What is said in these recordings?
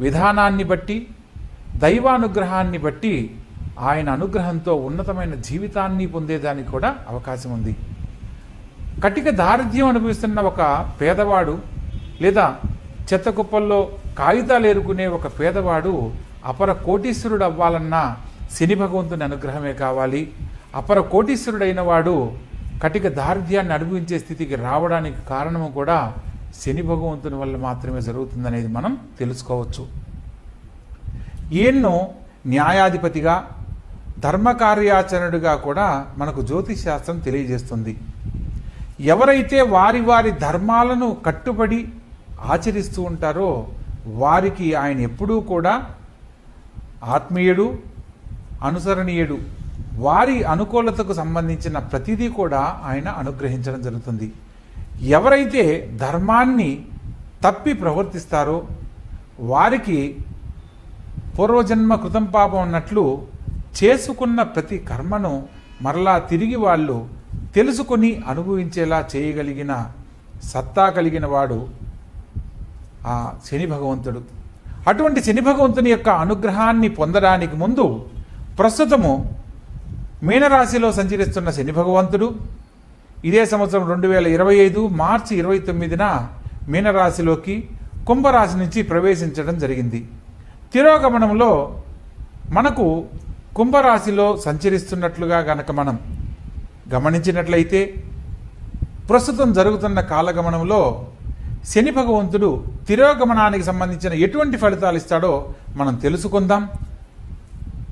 విధానాన్ని బట్టి దైవానుగ్రహాన్ని బట్టి ఆయన అనుగ్రహంతో ఉన్నతమైన జీవితాన్ని పొందేదానికి కూడా అవకాశం ఉంది. కటిక దారిద్ర్యం అనుభవిస్తున్న ఒక పేదవాడు లేదా చెత్త కుప్పల్లో కాగితాలు ఏరుకునే ఒక పేదవాడు అపర కోటీశ్వరుడు అవ్వాలన్నా శని భగవంతుని అనుగ్రహమే కావాలి. అపర కోటీశ్వరుడైన వాడు కటిక దారిద్ర్యాన్ని అనుభవించే స్థితికి రావడానికి కారణము కూడా శని భగవంతుని వల్ల మాత్రమే జరుగుతుందనేది మనం తెలుసుకోవచ్చు. ఈయన్ను న్యాయాధిపతిగా ధర్మకార్యాచరణుడిగా కూడా మనకు జ్యోతిష్ శాస్త్రం తెలియజేస్తుంది. ఎవరైతే వారి వారి ధర్మాలను కట్టుబడి ఆచరిస్తూ ఉంటారో వారికి ఆయన ఎప్పుడూ కూడా ఆత్మీయుడు అనుసరణీయుడు వారి అనుకూలతకు సంబంధించిన ప్రతిదీ కూడా ఆయన అనుగ్రహించడం జరుగుతుంది. ఎవరైతే ధర్మాన్ని తప్పి ప్రవర్తిస్తారో వారికి పూర్వజన్మ కృతం పాపం అన్నట్లు చేసుకున్న ప్రతి కర్మను మరలా తిరిగి వాళ్ళు తెలుసుకొని అనుభవించేలా చేయగలిగిన సత్తా కలిగిన వాడు ఆ శని భగవంతుడు. అటువంటి శని భగవంతుని యొక్క అనుగ్రహాన్ని పొందడానికి ముందు ప్రస్తుతము మీనరాశిలో సంచరిస్తున్న శని భగవంతుడు ఇదే సంవత్సరం రెండు వేల ఇరవై ఐదు మార్చి ఇరవై తొమ్మిదిన మీనరాశిలోకి కుంభరాశి నుంచి ప్రవేశించడం జరిగింది. తిరోగమనంలో మనకు కుంభరాశిలో సంచరిస్తున్నట్లుగా గనక మనం గమనించినట్లయితే ప్రస్తుతం జరుగుతున్న కాలగమనంలో శని భగవంతుడు తిరోగమనానికి సంబంధించిన ఎటువంటి ఫలితాలు ఇస్తాడో మనం తెలుసుకుందాం.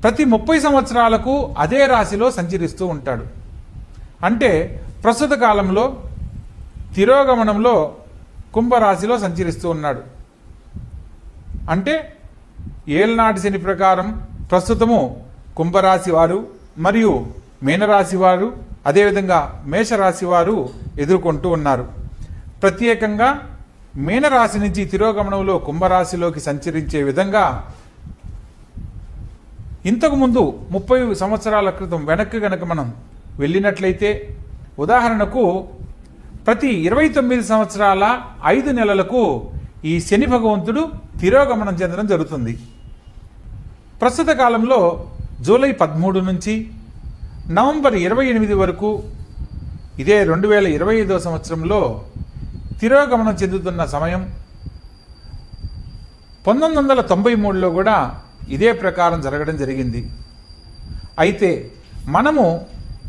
ప్రతి ముప్పై సంవత్సరాలకు అదే రాశిలో సంచరిస్తూ ఉంటాడు. అంటే ప్రస్తుత కాలంలో తిరోగమనంలో కుంభరాశిలో సంచరిస్తూ ఉన్నాడు. అంటే ఏలనాటి శని ప్రకారం ప్రస్తుతము కుంభరాశి వారు మరియు మీనరాశి వారు అదేవిధంగా మేషరాశి వారు ఎదుర్కొంటూ ఉన్నారు. ప్రత్యేకంగా మీనరాశి నుంచి తిరోగమనంలో కుంభరాశిలోకి సంచరించే విధంగా ఇంతకుముందు ముప్పై సంవత్సరాల క్రితం వెనక్కి గనక మనం వెళ్ళినట్లయితే ఉదాహరణకు ప్రతి ఇరవై తొమ్మిది సంవత్సరాల ఐదు నెలలకు ఈ శని భగవంతుడు తిరోగమనం చెందడం జరుగుతుంది. ప్రస్తుత కాలంలో జూలై పదమూడు నుంచి నవంబర్ ఇరవై ఎనిమిది వరకు ఇదే రెండు వేల ఇరవై ఐదో సంవత్సరంలో తిరోగమనం చెందుతున్న సమయం పంతొమ్మిది వందల తొంభై మూడులో కూడా ఇదే ప్రకారం జరగడం జరిగింది. అయితే మనము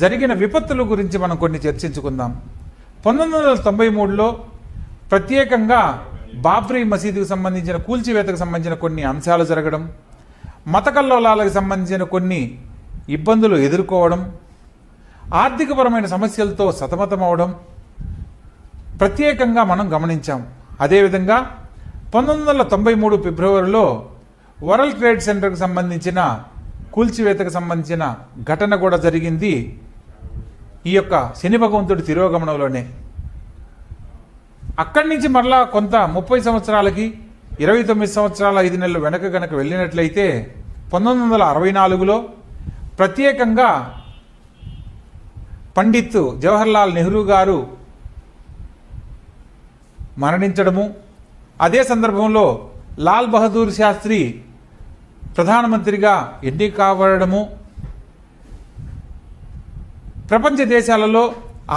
జరిగిన విపత్తుల గురించి మనం కొన్ని చర్చించుకుందాం. పంతొమ్మిది వందల తొంభై మూడులో ప్రత్యేకంగా బాబ్రీ మసీదుకు సంబంధించిన కూల్చివేతకు సంబంధించిన కొన్ని అంశాలు జరగడం మత కల్లోలాలకు సంబంధించిన కొన్ని ఇబ్బందులు ఎదుర్కోవడం ఆర్థికపరమైన సమస్యలతో సతమతమవడం ప్రత్యేకంగా మనం గమనించాం. అదేవిధంగా పంతొమ్మిది వందల తొంభై మూడు ఫిబ్రవరిలో వరల్డ్ ట్రేడ్ సెంటర్కు సంబంధించిన కూల్చివేతకు సంబంధించిన ఘటన కూడా జరిగింది. ఈ యొక్క శని భగవంతుడి తిరోగమనంలోనే. అక్కడి నుంచి మరలా కొంత ముప్పై సంవత్సరాలకి ఇరవై తొమ్మిది సంవత్సరాల ఐదు నెలలు వెనక గనక వెళ్ళినట్లయితే పంతొమ్మిది వందల అరవై నాలుగులో ప్రత్యేకంగా పండిత్ జవహర్లాల్ నెహ్రూ గారు మరణించడము అదే సందర్భంలో లాల్ బహదూర్ శాస్త్రి ప్రధానమంత్రిగా ఎన్నిక కావడము ప్రపంచ దేశాలలో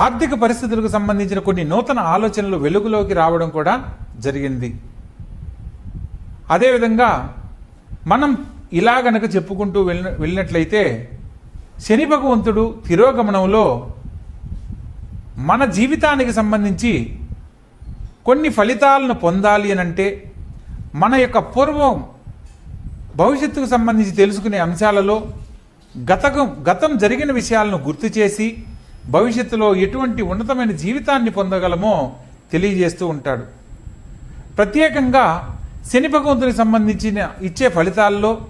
ఆర్థిక పరిస్థితులకు సంబంధించిన కొన్ని నూతన ఆలోచనలు వెలుగులోకి రావడం కూడా జరిగింది. అదేవిధంగా మనం ఇలా గనక చెప్పుకుంటూ వెళ్ళిన వెళ్ళినట్లయితే శని భగవంతుడు తిరోగమనంలో మన జీవితానికి సంబంధించి కొన్ని ఫలితాలను పొందాలి అని అంటే మన యొక్క పూర్వం భవిష్యత్తుకు సంబంధించి తెలుసుకునే అంశాలలో గతకం గతం జరిగిన విషయాలను గుర్తు చేసి భవిష్యత్తులో ఎటువంటి ఉన్నతమైన జీవితాన్ని పొందగలమో తెలియజేస్తూ ఉంటాడు. ప్రత్యేకంగా శని భగవంతునికి సంబంధించిన ఇచ్చే ఫలితాల్లో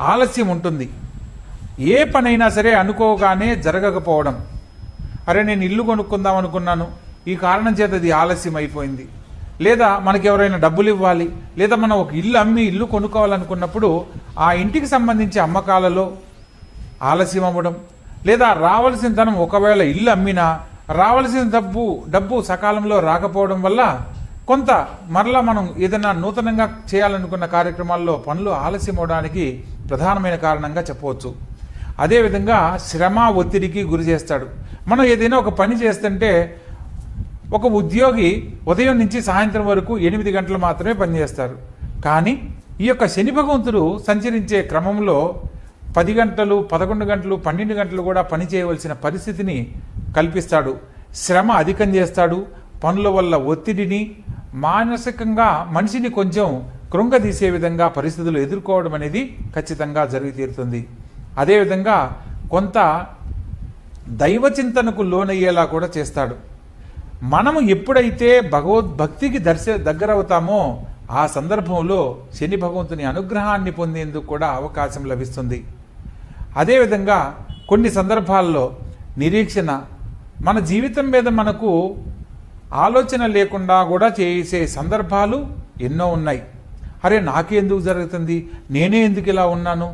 ఆలస్యం ఉంటుంది. ఏ పనైనా సరే అనుకోగానే జరగకపోవడం. అరే నేను ఇల్లు కొనుక్కుందాం అనుకున్నాను. ఈ కారణం చేత అది ఆలస్యం అయిపోయింది. లేదా మనకి ఎవరైనా డబ్బులు ఇవ్వాలి. లేదా మనం ఒక ఇల్లు అమ్మి ఇల్లు కొనుక్కోవాలనుకున్నప్పుడు ఆ ఇంటికి సంబంధించి అమ్మకాలలో ఆలస్యం అవ్వడం లేదా రావాల్సిన ధనం ఒకవేళ ఇల్లు అమ్మినా రావాల్సిన డబ్బు డబ్బు సకాలంలో రాకపోవడం వల్ల కొంత మరలా మనం ఏదైనా నూతనంగా చేయాలనుకున్న కార్యక్రమాల్లో పనులు ఆలస్యం అవడానికి ప్రధానమైన కారణంగా చెప్పవచ్చు. అదేవిధంగా శ్రమ ఒత్తిడికి గురి చేస్తాడు. మనం ఏదైనా ఒక పని చేస్తుంటే ఒక ఉద్యోగి ఉదయం నుంచి సాయంత్రం వరకు ఎనిమిది గంటలు మాత్రమే పనిచేస్తారు. కానీ ఈ యొక్క శని భగవంతుడు సంచరించే క్రమంలో పది గంటలు పదకొండు గంటలు పన్నెండు గంటలు కూడా పని చేయవలసిన పరిస్థితిని కల్పిస్తాడు. శ్రమ అధికం చేస్తాడు. పనుల వల్ల ఒత్తిడిని మానసికంగా మనిషిని కొంచెం కృంగదీసే విధంగా పరిస్థితులు ఎదుర్కోవడం అనేది ఖచ్చితంగా జరిగి తీరుతుంది. అదేవిధంగా కొంత దైవ చింతనకు లోనయ్యేలా కూడా చేస్తాడు. మనము ఎప్పుడైతే భగవద్భక్తికి దర్శ దగ్గరవుతామో ఆ సందర్భంలో శని భగవంతుని అనుగ్రహాన్ని పొందేందుకు కూడా అవకాశం లభిస్తుంది. అదేవిధంగా కొన్ని సందర్భాల్లో నిరీక్షణ మన జీవితం మీద మనకు ఆలోచన లేకుండా కూడా చేసే సందర్భాలు ఎన్నో ఉన్నాయి. అరే నాకెందుకు జరుగుతుంది? నేనే ఎందుకు ఇలా ఉన్నాను?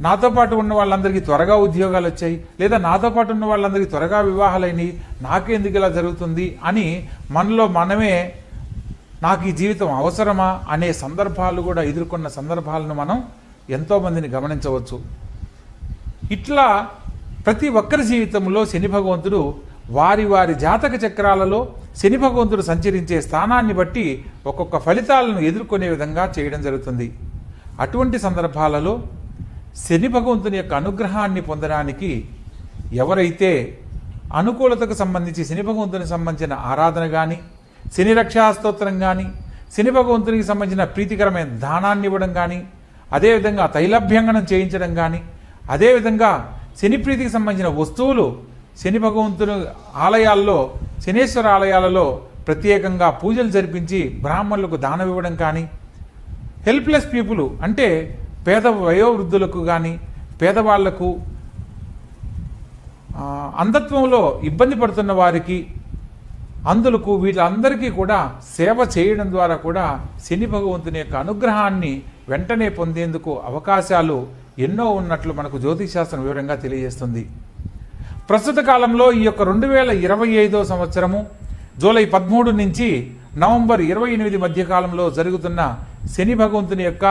నాతో పాటు ఉన్న వాళ్ళందరికీ త్వరగా ఉద్యోగాలు వచ్చాయి లేదా నాతో పాటు ఉన్న వాళ్ళందరికీ త్వరగా వివాహాలైనవి నాకెందుకు ఇలా జరుగుతుంది అని మనలో మనమే నాకు ఈ జీవితం అవసరమా అనే సందర్భాలు కూడా ఎదుర్కొన్న సందర్భాలను మనం ఎంతోమందిని గమనించవచ్చు. ఇట్లా ప్రతి ఒక్కరి జీవితంలో శని భగవంతుడు వారి వారి జాతక చక్రాలలో శని భగవంతుడు సంచరించే స్థానాన్ని బట్టి ఒక్కొక్క ఫలితాలను ఎదుర్కొనే విధంగా చేయడం జరుగుతుంది. అటువంటి సందర్భాలలో శని భగవంతుని యొక్క అనుగ్రహాన్ని పొందడానికి ఎవరైతే అనుకూలతకు సంబంధించి శని భగవంతునికి సంబంధించిన ఆరాధన కానీ శని రక్షాస్తోత్రం కానీ శని భగవంతునికి సంబంధించిన ప్రీతికరమైన దానాన్ని ఇవ్వడం కానీ అదేవిధంగా తైలభ్యంగనం చేయించడం కానీ అదేవిధంగా శని ప్రీతికి సంబంధించిన వస్తువులు శని భగవంతుని ఆలయాల్లో శనేశ్వర ఆలయాలలో ప్రత్యేకంగా పూజలు జరిపించి బ్రాహ్మణులకు దానం ఇవ్వడం కానీ హెల్ప్లెస్ పీపుల్ అంటే పేద వయోవృద్ధులకు కానీ పేదవాళ్ళకు అంధత్వంలో ఇబ్బంది పడుతున్న వారికి అందులకు వీళ్ళందరికీ కూడా సేవ చేయడం ద్వారా కూడా శని భగవంతుని యొక్క అనుగ్రహాన్ని వెంటనే పొందేందుకు అవకాశాలు ఎన్నో ఉన్నట్లు మనకు జ్యోతిశాస్త్రం వివరంగా తెలియజేస్తుంది. ప్రస్తుత కాలంలో ఈ యొక్క రెండు వేల ఇరవై ఐదో సంవత్సరము జూలై పదమూడు నుంచి నవంబర్ ఇరవై ఎనిమిది మధ్యకాలంలో జరుగుతున్న శని భగవంతుని యొక్క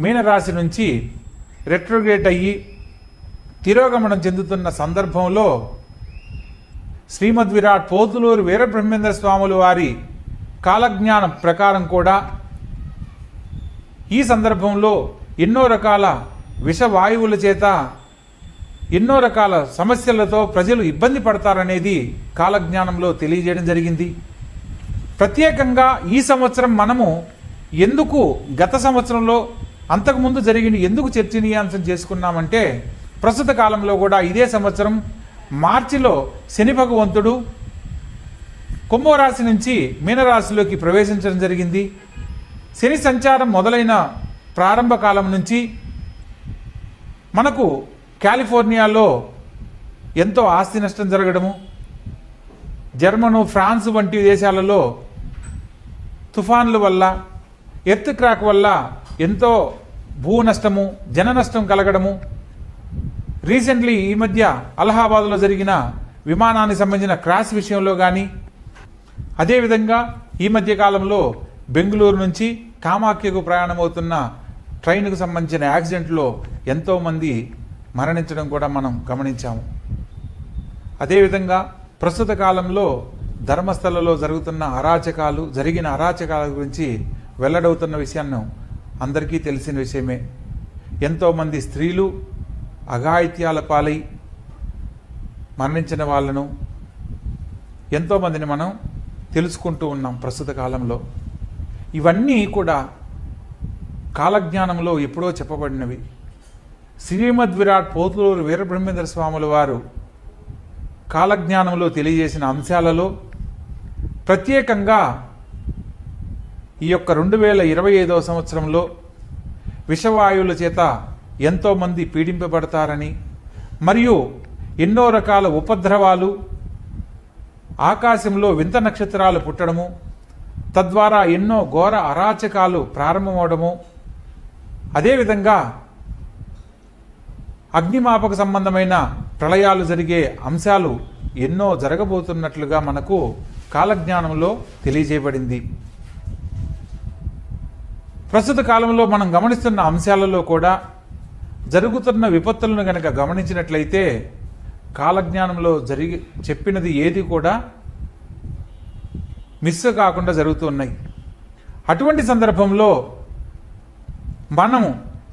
మీనరాశి నుంచి రెట్రోగ్రేట్ అయ్యి తిరోగమనం చెందుతున్న సందర్భంలో శ్రీమద్ విరాట్ పోతులూరు వీరబ్రహ్మేంద్ర స్వాములు వారి కాలజ్ఞానం ప్రకారం కూడా ఈ సందర్భంలో ఎన్నో రకాల విషవాయువుల చేత ఎన్నో రకాల సమస్యలతో ప్రజలు ఇబ్బంది పడతారనేది కాలజ్ఞానంలో తెలియజేయడం జరిగింది. ప్రత్యేకంగా ఈ సంవత్సరం మనము ఎందుకు గత సంవత్సరంలో అంతకుముందు జరిగిన ఎందుకు చర్చనీయాంశం చేసుకున్నామంటే ప్రస్తుత కాలంలో కూడా ఇదే సంవత్సరం మార్చిలో శని భగవంతుడు కుంభరాశి నుంచి మీనరాశిలోకి ప్రవేశించడం జరిగింది. శని సంచారం మొదలైన ప్రారంభ కాలం నుంచి మనకు కాలిఫోర్నియాలో ఎంతో ఆస్తి నష్టం జరగడము జర్మను ఫ్రాన్స్ వంటి దేశాలలో తుఫాన్ల వల్ల ఎర్త్ క్రాక్ వల్ల ఎంతో భూ నష్టము జన నష్టం కలగడము. రీసెంట్లీ ఈ మధ్య అలహాబాద్లో జరిగిన విమానానికి సంబంధించిన క్రాష్ విషయంలో కానీ అదేవిధంగా ఈ మధ్య కాలంలో బెంగళూరు నుంచి కామాఖ్యకు ప్రయాణమవుతున్న ట్రైన్కు సంబంధించిన యాక్సిడెంట్లో ఎంతోమంది మరణించడం కూడా మనం గమనించాము. అదేవిధంగా ప్రస్తుత కాలంలో ధర్మస్థలలో జరుగుతున్న అరాచకాలు జరిగిన అరాచకాల గురించి వెల్లడవుతున్న విషయాన్ని అందరికీ తెలిసిన విషయమే. ఎంతోమంది స్త్రీలు అఘాయిత్యాల పాలై మరణించిన వాళ్ళను ఎంతోమందిని మనం తెలుసుకుంటూ ఉన్నాం ప్రస్తుత కాలంలో. ఇవన్నీ కూడా కాలజ్ఞానంలో ఎప్పుడో చెప్పబడినవి. శ్రీమద్ విరాట్ పోతులూరు వీరబ్రహ్మేంద్ర స్వాముల వారు కాలజ్ఞానంలో తెలియజేసిన అంశాలలో ప్రత్యేకంగా ఈ యొక్క రెండు వేల ఇరవై ఐదవ సంవత్సరంలో విషవాయువుల చేత ఎంతోమంది పీడింపబడతారని మరియు ఎన్నో రకాల ఉపద్రవాలు ఆకాశంలో వింత నక్షత్రాలు పుట్టడము తద్వారా ఎన్నో ఘోర అరాచకాలు ప్రారంభమవడము అదేవిధంగా అగ్నిమాపక సంబంధమైన ప్రళయాలు జరిగే అంశాలు ఎన్నో జరగబోతున్నట్లుగా మనకు కాలజ్ఞానంలో తెలియజేయబడింది. ప్రస్తుత కాలంలో మనం గమనిస్తున్న అంశాలలో కూడా జరుగుతున్న విపత్తులను గనక గమనించినట్లయితే కాలజ్ఞానంలో జరిగి చెప్పినది ఏది కూడా మిస్ కాకుండా జరుగుతున్నాయి అటువంటి సందర్భంలో మనము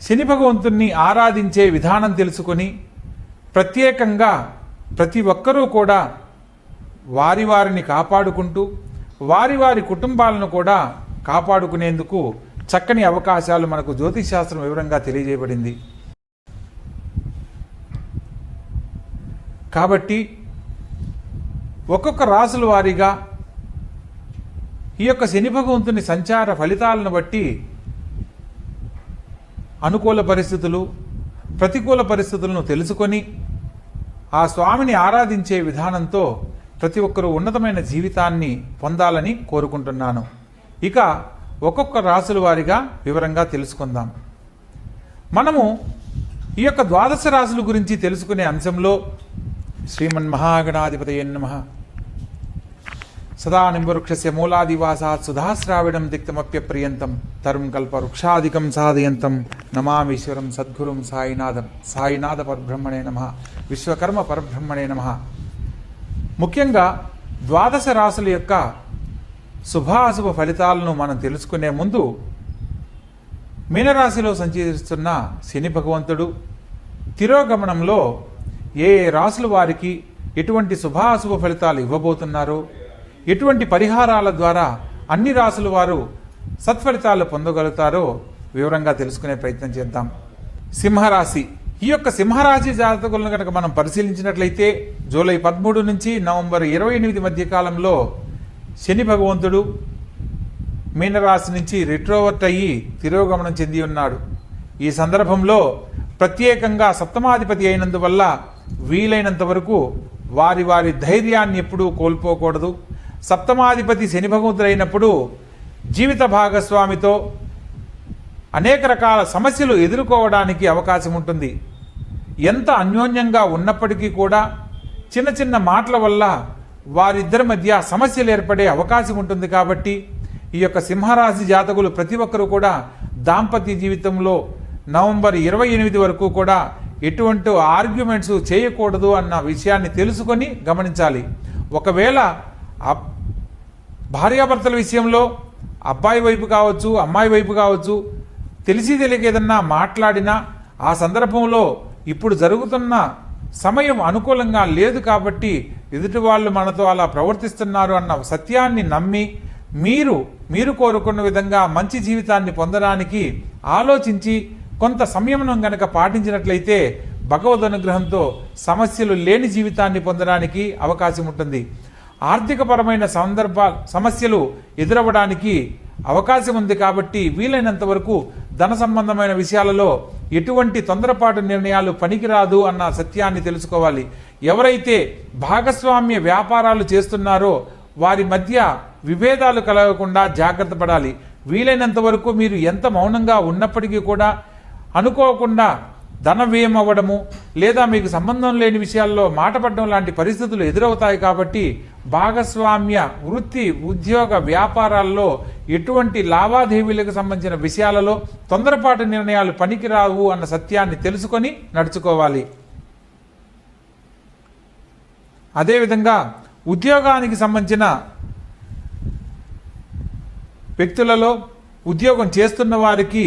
శని భగవంతుణ్ణి ఆరాధించే విధానం తెలుసుకొని ప్రత్యేకంగా ప్రతి ఒక్కరూ కూడా వారి వారిని కాపాడుకుంటూ వారి వారి కుటుంబాలను కూడా కాపాడుకునేందుకు చక్కని అవకాశాలు మనకు జ్యోతిష్శాస్త్రం వివరంగా తెలియజేయబడింది. కాబట్టి ఒక్కొక్క రాసుల వారీగా ఈ యొక్క శని భగవంతుని సంచార ఫలితాలను బట్టి అనుకూల పరిస్థితులు ప్రతికూల పరిస్థితులను తెలుసుకొని ఆ స్వామిని ఆరాధించే విధానంతో ప్రతి ఒక్కరూ ఉన్నతమైన జీవితాన్ని పొందాలని కోరుకుంటున్నాను. ఇక ఒక్కొక్క రాసుల వారిగా వివరంగా తెలుసుకుందాం. మనము ఈ యొక్క ద్వాదశ రాశుల గురించి తెలుసుకునే అంశంలో శ్రీమన్ మహాగణాధిపతయ నమ. సదా నింబవృక్షస్య మూలాదివాసాత్ సుధాశ్రావిడం దిక్తమప్యప్రియంతం తరుం కల్ప వృక్షాదికం సాధయంతం నమామీశ్వరం సద్గురుం సాయినాథం సాయినాథ పరబ్రహ్మణే నమ విశ్వకర్మ పరబ్రహ్మణే నమ. ముఖ్యంగా ద్వాదశ రాసుల యొక్క శుభాశుభ ఫలితాలను మనం తెలుసుకునే ముందు మీనరాశిలో సంచరిస్తున్న శని భగవంతుడు తిరోగమనంలో ఏ ఏ రాసుల వారికి ఎటువంటి శుభాశుభ ఫలితాలు ఇవ్వబోతున్నారో ఎటువంటి పరిహారాల ద్వారా అన్ని రాసుల వారు సత్ఫలితాలు పొందగలుగుతారో వివరంగా తెలుసుకునే ప్రయత్నం చేద్దాం. సింహరాశి. ఈ యొక్క సింహరాశి జాతకులను కనుక మనం పరిశీలించినట్లయితే జూలై పదమూడు నుంచి నవంబర్ ఇరవై ఎనిమిది మధ్య కాలంలో శని భగవంతుడు మీనరాశి నుంచి రిట్రోవర్ట్ అయ్యి తిరోగమనం చెంది ఉన్నాడు. ఈ సందర్భంలో ప్రత్యేకంగా సప్తమాధిపతి అయినందువల్ల వీలైనంత వరకు వారి వారి ధైర్యాన్ని ఎప్పుడూ కోల్పోకూడదు. సప్తమాధిపతి శని భగవంతుడైనప్పుడు జీవిత భాగస్వామితో అనేక రకాల సమస్యలు ఎదుర్కోవడానికి అవకాశం ఉంటుంది. ఎంత అన్యోన్యంగా ఉన్నప్పటికీ కూడా చిన్న చిన్న మాటల వల్ల వారిద్దరి మధ్య సమస్యలు ఏర్పడే అవకాశం ఉంటుంది కాబట్టి ఈ యొక్క సింహరాశి జాతకులు ప్రతి ఒక్కరూ కూడా దాంపత్య జీవితంలో నవంబర్ ఇరవై ఎనిమిది వరకు కూడా ఎటువంటి ఆర్గ్యుమెంట్స్ చేయకూడదు అన్న విషయాన్ని తెలుసుకొని గమనించాలి. ఒకవేళ భార్యాభర్తల విషయంలో అబ్బాయి వైపు కావచ్చు అమ్మాయి వైపు కావచ్చు తెలిసి తెలియక ఏదన్నా మాట్లాడినా ఆ సందర్భంలో ఇప్పుడు జరుగుతున్న సమయం అనుకూలంగా లేదు కాబట్టి ఎదుటి వాళ్ళు మనతో అలా ప్రవర్తిస్తున్నారు అన్న సత్యాన్ని నమ్మి మీరు మీరు కోరుకున్న విధంగా మంచి జీవితాన్ని పొందడానికి ఆలోచించి కొంత సంయమనం గనక పాటించినట్లయితే భగవద్ అనుగ్రహంతో సమస్యలు లేని జీవితాన్ని పొందడానికి అవకాశం ఉంటుంది. ఆర్థికపరమైన సందర్భ సమస్యలు ఎదురవ్వడానికి అవకాశం ఉంది కాబట్టి వీలైనంత వరకు ధన సంబంధమైన విషయాలలో ఎటువంటి తొందరపాటు నిర్ణయాలు పనికిరాదు అన్న సత్యాన్ని తెలుసుకోవాలి. ఎవరైతే భాగస్వామ్య వ్యాపారాలు చేస్తున్నారో వారి మధ్య విభేదాలు కలగకుండా జాగ్రత్త పడాలి. వీలైనంత వరకు మీరు ఎంత మౌనంగా ఉన్నప్పటికీ కూడా అనుకోకుండా ధన వ్యయం అవ్వడము లేదా మీకు సంబంధం లేని విషయాల్లో మాటపడడం లాంటి పరిస్థితులు ఎదురవుతాయి కాబట్టి భాగస్వామ్య వృత్తి ఉద్యోగ వ్యాపారాల్లో ఎటువంటి లావాదేవీలకు సంబంధించిన విషయాలలో తొందరపాటు నిర్ణయాలు పనికిరావు అన్న సత్యాన్ని తెలుసుకొని నడుచుకోవాలి. అదేవిధంగా ఉద్యోగానికి సంబంధించిన వ్యక్తులలో ఉద్యోగం చేస్తున్న వారికి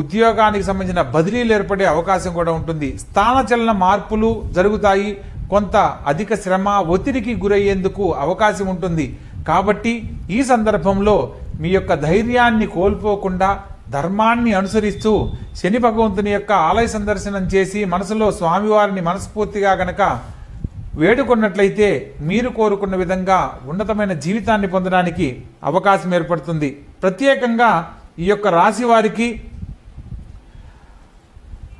ఉద్యోగానికి సంబంధించిన బదిలీలు ఏర్పడే అవకాశం కూడా ఉంటుంది. స్థానచలన మార్పులు జరుగుతాయి. కొంత అధిక శ్రమ ఒత్తిడికి గురయ్యేందుకు అవకాశం ఉంటుంది. కాబట్టి ఈ సందర్భంలో మీ యొక్క ధైర్యాన్ని కోల్పోకుండా ధర్మాన్ని అనుసరిస్తూ శని భగవంతుని యొక్క ఆలయ సందర్శనం చేసి మనసులో స్వామివారిని మనస్ఫూర్తిగా గనక వేడుకున్నట్లయితే మీరు కోరుకున్న విధంగా ఉన్నతమైన జీవితాన్ని పొందడానికి అవకాశం ఏర్పడుతుంది. ప్రత్యేకంగా ఈ యొక్క రాశి వారికి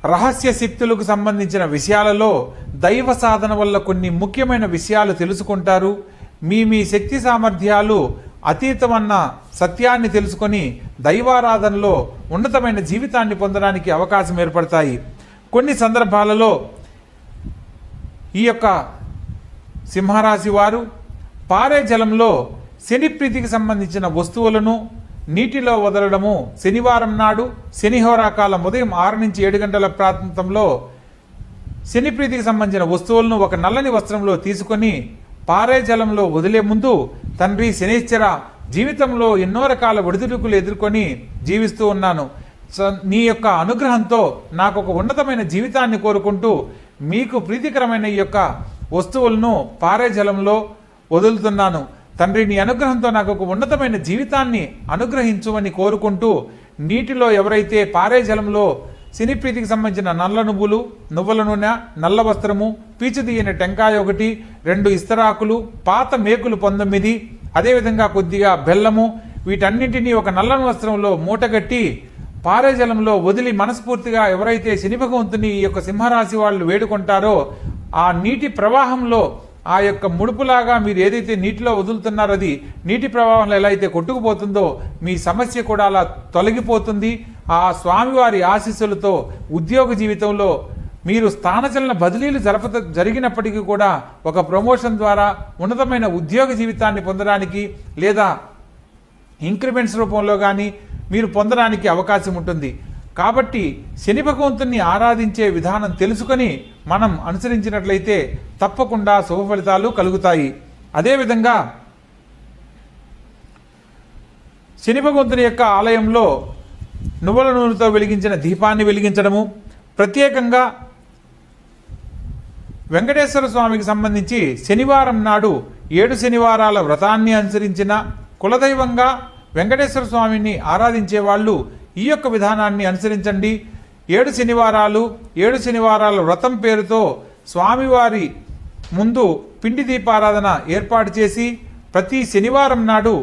రహస్య శక్తులకు సంబంధించిన విషయాలలో దైవ సాధన వల్ల కొన్ని ముఖ్యమైన విషయాలు తెలుసుకుంటారు. మీ మీ శక్తి సామర్థ్యాలు అతీతమన్న సత్యాన్ని తెలుసుకొని దైవారాధనలో ఉన్నతమైన జీవితాన్ని పొందడానికి అవకాశం ఏర్పడతాయి. కొన్ని సందర్భాలలో ఈ యొక్క సింహరాశి వారు పారే జలంలో శని ప్రీతికి సంబంధించిన వస్తువులను నీటిలో వదలడము శనివారం నాడు శనిహోరాకాలం ఉదయం ఆరు నుంచి ఏడు గంటల ప్రాంతంలో శనిప్రీతికి సంబంధించిన వస్తువులను ఒక నల్లని వస్త్రంలో తీసుకొని పారే జలంలో వదిలే ముందు తండ్రి శనిశ్చర జీవితంలో ఎన్నో రకాల ఒడిదుడుకులు ఎదుర్కొని జీవిస్తూ ఉన్నాను. నీ యొక్క అనుగ్రహంతో నాకు ఒక ఉన్నతమైన జీవితాన్ని కోరుకుంటూ మీకు ప్రీతికరమైన ఈ యొక్క వస్తువులను పారే జలంలో వదులుతున్నాను. తండ్రి నీ అనుగ్రహంతో నాకు ఒక ఉన్నతమైన జీవితాన్ని అనుగ్రహించువని కోరుకుంటూ నీటిలో ఎవరైతే పారే జలంలో శనిప్రీతికి సంబంధించిన నల్ల నువ్వులు నువ్వుల నూనె నల్ల వస్త్రము పీచు తీయని టెంకాయ ఒకటి రెండు ఇస్తరాకులు పాత మేకులు పంతొమ్మిది అదేవిధంగా కొద్దిగా బెల్లము వీటన్నింటినీ ఒక నల్లని వస్త్రంలో మూటగట్టి పారే జలంలో వదిలి మనస్ఫూర్తిగా ఎవరైతే శని భగవంతుని ఈ యొక్క సింహరాశి వాళ్ళు వేడుకుంటారో ఆ నీటి ప్రవాహంలో ఆ యొక్క ముడుపులాగా మీరు ఏదైతే నీటిలో వదులుతున్నారో అది నీటి ప్రవాహంలో ఎలా అయితే కొట్టుకుపోతుందో మీ సమస్య కూడా అలా తొలగిపోతుంది. ఆ స్వామివారి ఆశీస్సులతో ఉద్యోగ జీవితంలో మీరు స్థానచలన బదిలీలు జరప జరిగినప్పటికీ కూడా ఒక ప్రమోషన్ ద్వారా ఉన్నతమైన ఉద్యోగ జీవితాన్ని పొందడానికి లేదా ఇంక్రిమెంట్స్ రూపంలో కానీ మీరు పొందడానికి అవకాశం ఉంటుంది. కాబట్టి శని భగవంతుని ఆరాధించే విధానం తెలుసుకొని మనం అనుసరించినట్లయితే తప్పకుండా శుభ ఫలితాలు కలుగుతాయి. అదేవిధంగా శని భగవంతుని యొక్క ఆలయంలో నువ్వుల నూనెతో వెలిగించిన దీపాన్ని వెలిగించడము ప్రత్యేకంగా వెంకటేశ్వర స్వామికి సంబంధించి శనివారం నాడు ఏడు శనివారాల వ్రతాన్ని అనుసరించిన కులదైవంగా వెంకటేశ్వర స్వామిని ఆరాధించే వాళ్ళు ఈ యొక్క విధానాన్ని అనుసరించండి. ఏడు శనివారాలు ఏడు శనివారాల వ్రతం పేరుతో స్వామివారి ముందు పిండి దీపారాధన ఏర్పాటు చేసి ప్రతి శనివారం నాడు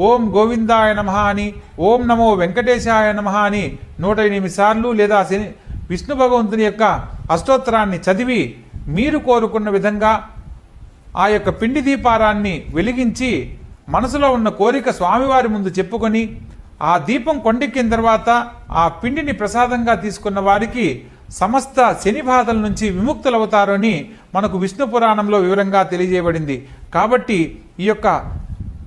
ఓం గోవిందాయ నమ అని ఓం నమో వెంకటేశాయ నమ అని నూట ఎనిమిది సార్లు లేదా శని విష్ణు భగవంతుని యొక్క అష్టోత్తరాన్ని చదివి మీరు కోరుకున్న విధంగా ఆ యొక్క పిండి దీపారాన్ని వెలిగించి మనసులో ఉన్న కోరిక స్వామివారి ముందు చెప్పుకొని ఆ దీపం కొండెక్కిన తర్వాత ఆ పిండిని ప్రసాదంగా తీసుకున్న వారికి సమస్త శని బాధల నుంచి విముక్తులవుతారని మనకు విష్ణు పురాణంలో వివరంగా తెలియజేయబడింది. కాబట్టి ఈ యొక్క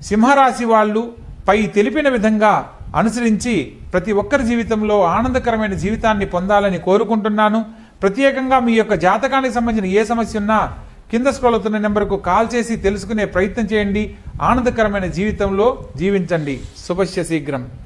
సింహరాశి వాళ్ళు పై తెలిపిన విధంగా అనుసరించి ప్రతి ఒక్కరి జీవితంలో ఆనందకరమైన జీవితాన్ని పొందాలని కోరుకుంటున్నాను. ప్రత్యేకంగా మీ యొక్క జాతకానికి సంబంధించిన ఏ సమస్య ఉన్నా కింద స్క్రోల్ అవుతున్న నెంబర్కు కాల్ చేసి తెలుసుకునే ప్రయత్నం చేయండి. ఆనందకరమైన జీవితంలో జీవించండి. శుభస్య శీఘ్రం.